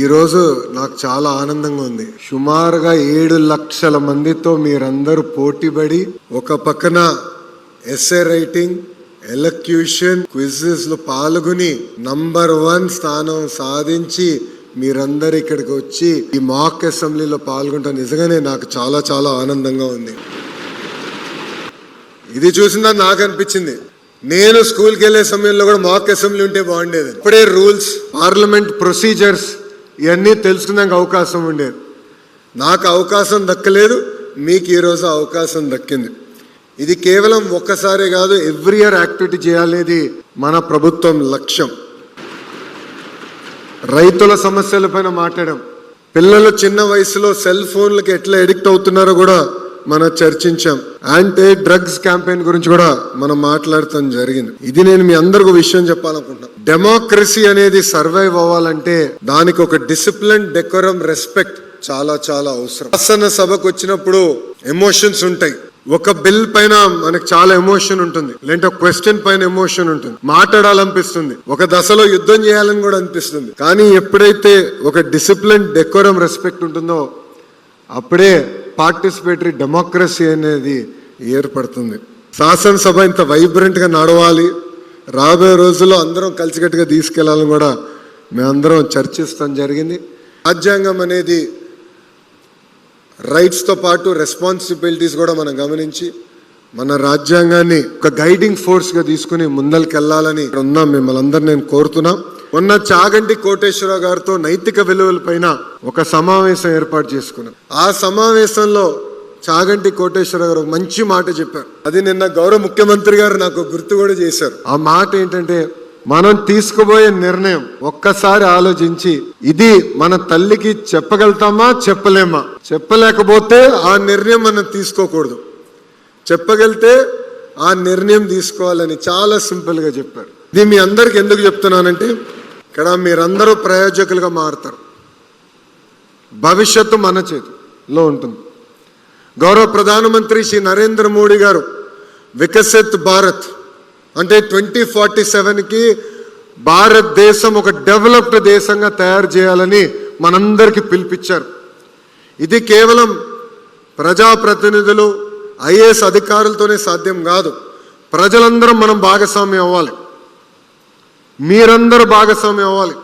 ఈరోజు నాకు చాలా ఆనందంగా ఉంది. సుమారుగా ఏడు లక్షల మందితో మీరందరూ పోటీపడి ఒక పక్కన ఎస్ఏ రైటింగ్ ఎలక్యూషన్ క్విజెస్లో పాల్గొని నంబర్ వన్ స్థానం సాధించి మీరందరు ఇక్కడికి వచ్చి ఈ మాక్ అసెంబ్లీలో పాల్గొంటాం నిజంగానే నాకు చాలా చాలా ఆనందంగా ఉంది. ఇది చూసిందా నాకు అనిపించింది. నేను స్కూల్కి వెళ్ళే సమయంలో కూడా మాక్ అసెంబ్లీ ఉంటే బాగుండేది. ఇప్పుడే రూల్స్ పార్లమెంట్ ప్రొసీజర్స్ ఇవన్నీ తెలుసుకునే అవకాశం ఉండేది. నాకు అవకాశం దక్కలేదు మీకు ఈరోజు అవకాశం దక్కింది. ఇది కేవలం ఒక్కసారే కాదు ఎవ్రీ ఇయర్ యాక్టివిటీ చేయాలనేది మన ప్రభుత్వం లక్ష్యం. రైతుల సమస్యలపైన మాట్లాడాం. పిల్లలు చిన్న వయసులో సెల్ ఫోన్లకు ఎట్లా ఎడిక్ట్ అవుతున్నారో కూడా మనం చర్చించాం. యాంటీ డ్రగ్స్ క్యాంపెయిన్ గురించి కూడా మనం మాట్లాడటం జరిగింది. ఇది నేను మీ అందరికి విషయం చెప్పాలనుకుంటున్నాను డెమోక్రసీ అనేది సర్వైవ్ అవ్వాలంటే దానికి ఒక డిసిప్లిన్ డెకోరం రెస్పెక్ట్ చాలా చాలా అవసరం. శాసన సభకు వచ్చినప్పుడు ఎమోషన్స్ ఉంటాయి. ఒక బిల్ పైన మనకు చాలా ఎమోషన్ ఉంటుంది. లేదంటే ఒక క్వశ్చన్ పైన ఎమోషన్ ఉంటుంది. మాట్లాడాలనిపిస్తుంది. ఒక దశలో యుద్ధం చేయాలని కూడా అనిపిస్తుంది. కానీ ఎప్పుడైతే ఒక డిసిప్లిన్ డెకోరం రెస్పెక్ట్ ఉంటుందో అప్పుడే పార్టిసిపేటరీ డెమోక్రసీ అనేది ఏర్పడుతుంది. శాసనసభ ఇంత వైబ్రెంట్గా నడవాలి. రాబోయే రోజుల్లో అందరం కలిసికట్టుగా తీసుకెళ్ళాలని కూడా మేమందరం చర్చిస్తాం జరిగింది. రాజ్యాంగం అనేది రైట్స్తో పాటు రెస్పాన్సిబిలిటీస్ కూడా మనం గమనించి మన రాజ్యాంగాన్ని ఒక గైడింగ్ ఫోర్స్గా తీసుకుని ముందరికి వెళ్ళాలని ఉన్నాం. మిమ్మల్ని అందరు నేను కోరుతున్నాం. మొన్న చాగంటి కోటేశ్వరరావు గారితో నైతిక విలువలపైన ఒక సమావేశం ఏర్పాటు చేసుకున్నాం. ఆ సమావేశంలో చాగంటి కోటేశ్వర గారు మంచి మాట చెప్పారు. అది నిన్న గౌరవ ముఖ్యమంత్రి గారు నాకు గుర్తు కూడా చేశారు. ఆ మాట ఏంటంటే మనం తీసుకుపోయే నిర్ణయం ఒక్కసారి ఆలోచించి ఇది మన తల్లికి చెప్పగలుగుతామా చెప్పలేమా? చెప్పలేకపోతే ఆ నిర్ణయం మనం తీసుకోకూడదు. చెప్పగలితే ఆ నిర్ణయం తీసుకోవాలని చాలా సింపుల్గా చెప్పారు. ఇది మీ అందరికి ఎందుకు చెప్తున్నానంటే ఇక్కడ మీరందరూ ప్రయోజకులుగా మారుతారు. భవిష్యత్తు మన చేతిలో ఉంటుంది. గౌరవ ప్రధానమంత్రి శ్రీ నరేంద్ర మోడీ గారు వికసిత్ భారత్ అంటే ట్వంటీ ఫార్టీ సెవెన్కి భారతదేశం ఒక డెవలప్డ్ దేశంగా తయారు చేయాలని మనందరికీ పిలిపించారు. ఇది కేవలం ప్రజాప్రతినిధులు ఐఏఎస్ అధికారులతోనే సాధ్యం కాదు. ప్రజలందరం మనం భాగస్వామ్యం అవ్వాలి. మీరందరూ భాగస్వామ్యం అవ్వాలి.